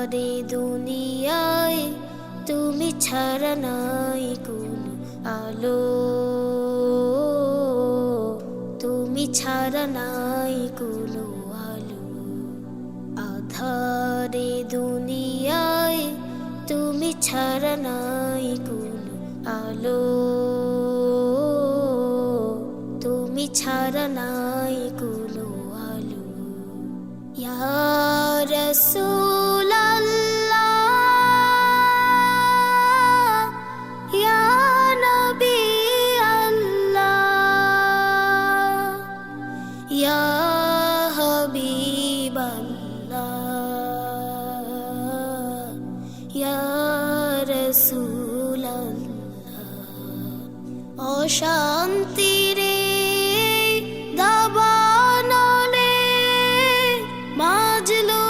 আধারে দুনিয়ায়, তুমি ছাড়া নাই কোনো আলো। তুমি ছাড়া নাই কোনো আলো। আধারে দুনিয়ায়, তুমি ছাড়া নাই কোনো আলো। তুমি ছাড়া নাই কোনো আলো। ইয়া রাসূলাল্লাহ ইয়া হাবিবাল্লাহ ইয়া রাসূলাল্লাহ অশান্তিরে দাবানলে মাজলো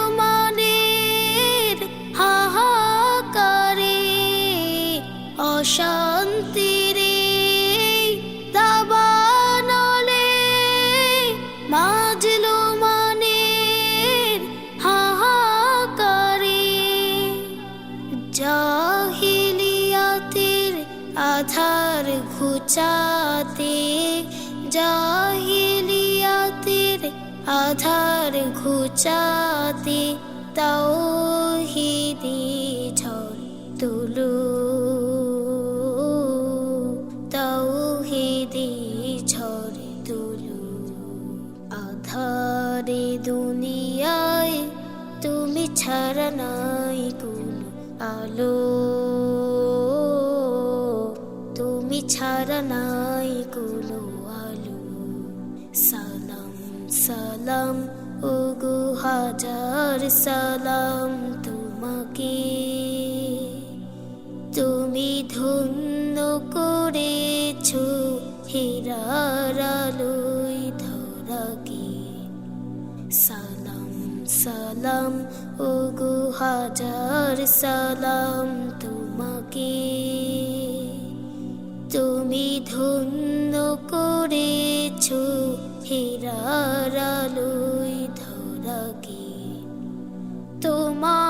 আধার ঘুচাতে জাহিলিয়াতের আধার ঘুচাতে তাওহিদি ঝড় তুলু। তাওহিদি ঝড় তুলু। আধারে দুনিয়ায় তুমি ছাড়া নাই কোনো আলো। তুমি ছাড়া নাই কোনো আলো। সালাম সালাম, ওগো হাজার সালাম তোমাকে। তুমি ধন্য করেছ হীরার আলোয় ধরাকে। সালাম সালাম, ওগো হাজার সালাম তোমাকে। তুমি ধন্য করেছ হেরার আলোয় ধরাকে তোমার